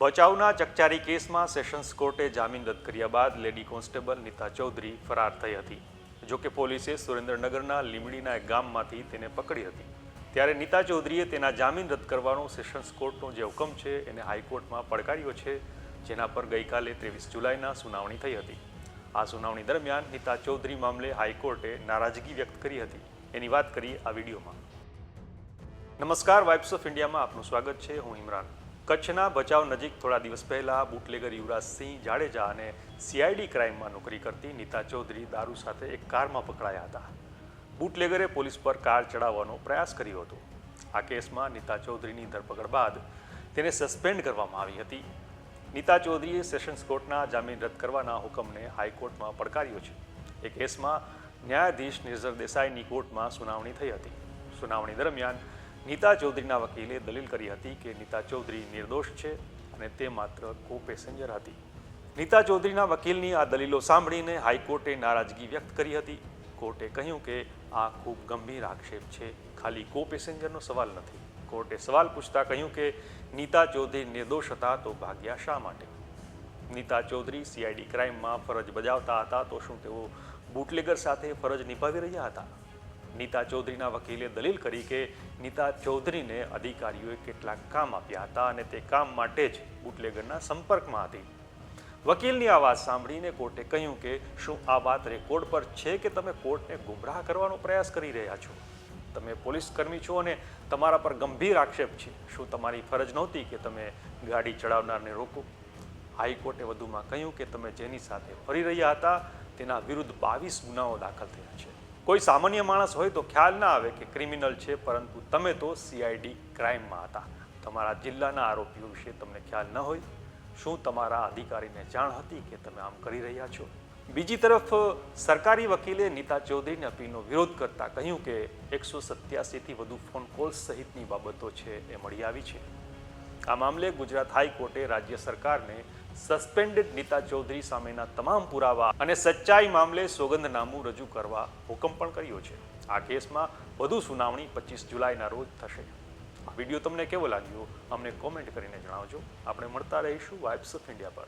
ભચાઉના ચકચારી કેસમાં સેશન્સ કોર્ટે જામીન રદ કર્યા બાદ લેડી કોન્સ્ટેબલ નીતા ચૌધરી ફરાર થઈ હતી. જો કે પોલીસે સુરેન્દ્રનગરના લીમડીના એક ગામમાંથી તેને પકડી હતી. ત્યારે નીતા ચૌધરીએ તેના જામીન રદ કરવાનો સેશન્સ કોર્ટનો જે હુકમ છે એને હાઈકોર્ટમાં પડકાર્યો છે, જેના પર ગઈકાલે ત્રેવીસ જુલાઈના સુનાવણી થઈ હતી. આ સુનાવણી દરમિયાન નીતા ચૌધરી મામલે હાઈકોર્ટે નારાજગી વ્યક્ત કરી હતી. એની વાત કરી આ વિડીયોમાં. નમસ્કાર, વાઇબ્સ ઓફ ઇન્ડિયામાં આપનું સ્વાગત છે. હું ઇમરાન. કચ્છના ભચાઉ નજીક થોડા દિવસ પહેલાં બુટલેગર યુવરાજસિંહ જાડેજા અને સીઆઈડી ક્રાઇમમાં નોકરી કરતી નીતા ચૌધરી દારૂ સાથે એક કારમાં પકડાયા હતા. બુટલેગરે પોલીસ પર કાર ચડાવવાનો પ્રયાસ કર્યો હતો. આ કેસમાં નીતા ચૌધરીની ધરપકડ બાદ તેને સસ્પેન્ડ કરવામાં આવી હતી. નીતા ચૌધરીએ સેશન્સ કોર્ટના જામીન રદ કરવાના હુકમને હાઈકોર્ટમાં પડકાર્યો છે. એ કેસમાં ન્યાયાધીશ નિર્ઝર દેસાઈની કોર્ટમાં સુનાવણી થઈ હતી. સુનાવણી દરમિયાન નીતા ચૌધરીના વકીલે દલીલ કરી હતી કે નીતા ચૌધરી નિર્દોષ છે અને તે માત્ર કો પેસેન્જર હતી. નીતા ચૌધરીના વકીલની આ દલીલો સાંભળીને હાઈકોર્ટે નારાજગી વ્યક્ત કરી હતી. કોર્ટે કહ્યું કે આ ખૂબ ગંભીર આક્ષેપ છે. ખાલી કો પેસેન્જરનો સવાલ નથી. કોર્ટે સવાલ પૂછતા કહ્યું કે નીતા ચૌધરી નિર્દોષ હતા તો ભાગ્યા શા માટે? નીતા ચૌધરી સીઆઈડી ક્રાઇમમાં ફરજ બજાવતા હતા તો શું તેઓ બુટલેગર સાથે ફરજ નિભાવી રહ્યા હતા? નીતા ચૌધરીના વકીલે દલીલ કરી કે નીતા ચૌધરીને અધિકારીઓએ કેટલાક કામ આપ્યા હતા અને તે કામ માટે જ બુટલેગરના સંપર્કમાં હતી. વકીલની આ વાત સાંભળીને કોર્ટે કહ્યું કે, શું આ વાત રેકોર્ડ પર છે કે તમે કોર્ટને ગુમરાહ કરવાનો પ્રયાસ કરી રહ્યા છો? તમે પોલીસ કર્મી છો અને તમારા પર ગંભીર આક્ષેપ છે. શું તમારી ફરજ નહોતી કે તમે ગાડી ચડાવનારને રોકો? હાઈકોર્ટે વધુમાં કહ્યું કે તમે જેની સાથે ફરી રહ્યા હતા, તેના વિરુદ્ધ બાવીસ ગુનાઓ દાખલ થયા છે. કોઈ સામાન્ય માણસ હોય તો ખ્યાલ ના આવે કે ક્રિમિનલ છે, પરંતુ તમે તો સીઆઈડી ક્રાઇમમાં હતા. તમારા જિલ્લાના આરોપીઓ વિશે તમને ખ્યાલ ન હોય. શું તમારા અધિકારીને જાણ હતી કે તમે આમ કરી રહ્યા છો? બીજી તરફ, સરકારી વકીલે નીતા ચૌધરીની અપીલનો વિરોધ કરતા કહ્યું કે એકસો સત્યાસીથી વધુ ફોન કોલ્સ સહિતની બાબતો છે, એ મળી આવી છે. આ મામલે ગુજરાત હાઈકોર્ટે રાજ્ય સરકારને સસ્પેન્ડેડ નીતા ચૌધરી સામેના તમામ પુરાવા અને સચ્ચાઈ મામલે સોગંદનામું રજૂ કરવા હુકમ પણ કર્યો છે. આ કેસમાં વધુ સુનાવણી પચીસ જુલાઈના રોજ થશે. વીડિયો તમને કેવો લાગ્યો? અમને કોમેન્ટ કરીને જણાવજો. આપણે મળતા રહીશું વાઇબ્સ ઓફ ઇન્ડિયા પર.